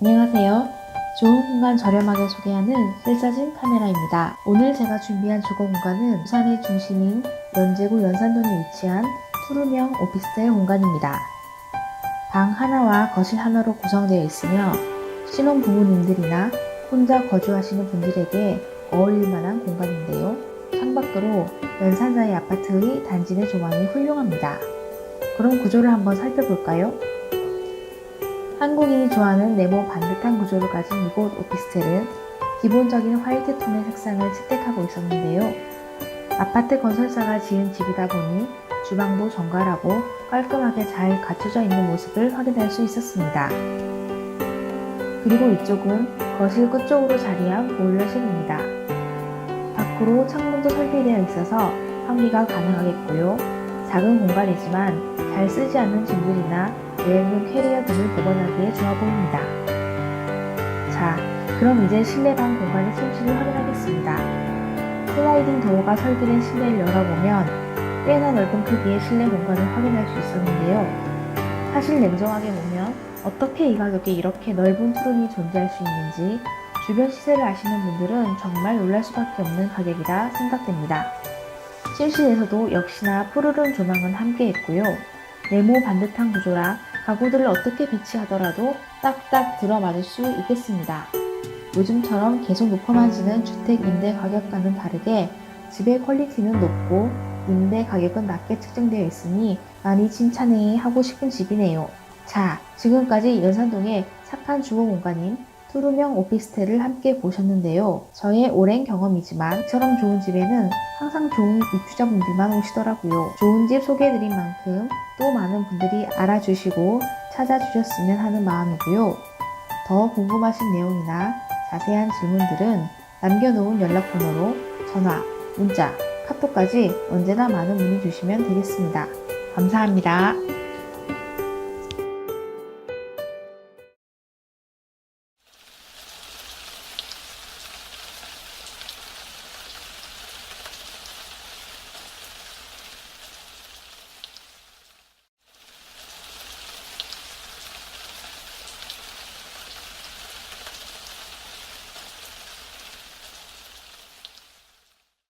안녕하세요. 좋은 공간 저렴하게 소개하는 실사진 카메라입니다. 오늘 제가 준비한 주거 공간은 부산의 중심인 연제구 연산동에 위치한 투룸형 오피스텔 공간입니다. 방 하나와 거실 하나로 구성되어 있으며 신혼 부부님들이나 혼자 거주하시는 분들에게 어울릴 만한 공간인데요. 창밖으로 연산자의 아파트의 단지 내 조망이 훌륭합니다. 그럼 구조를 한번 살펴볼까요? 한국인이 좋아하는 네모 반듯한 구조를 가진 이곳 오피스텔은 기본적인 화이트 톤의 색상을 채택하고 있었는데요. 아파트 건설사가 지은 집이다 보니 주방도 정갈하고 깔끔하게 잘 갖춰져 있는 모습을 확인할 수 있었습니다. 그리고 이쪽은 거실 끝쪽으로 자리한 보일러실입니다. 밖으로 창문도 설비되어 있어서 환기가 가능하겠고요. 작은 공간이지만 잘 쓰지 않는 짐들이나 여행용 캐리어 등을 보관하기에 좋아 보입니다. 자, 그럼 이제 실내 방 공간의 솜씨를 확인하겠습니다. 슬라이딩 도어가 설계된 실내를 열어보면 꽤나 넓은 크기의 실내 공간을 확인할 수 있었는데요. 사실 냉정하게 보면 어떻게 이 가격에 이렇게 넓은 투룸이 존재할 수 있는지 주변 시세를 아시는 분들은 정말 놀랄 수밖에 없는 가격이라 생각됩니다. 실실에서도 역시나 푸르른 조망은 함께 했고요. 네모 반듯한 구조라 가구들을 어떻게 배치하더라도 딱딱 들어맞을 수 있겠습니다. 요즘처럼 계속 높아만 지는 주택 임대 가격과는 다르게 집의 퀄리티는 높고 임대 가격은 낮게 측정되어 있으니 많이 칭찬해 하고 싶은 집이네요. 자, 지금까지 연산동의 착한 주거 공간인 투룸형 오피스텔을 함께 보셨는데요. 저의 오랜 경험이지만 이처럼 좋은 집에는 항상 좋은 입주자분들만 오시더라고요. 좋은 집 소개해드린 만큼 또 많은 분들이 알아주시고 찾아주셨으면 하는 마음이고요. 더 궁금하신 내용이나 자세한 질문들은 남겨놓은 연락번호로 전화, 문자, 카톡까지 언제나 많은 문의 주시면 되겠습니다. 감사합니다.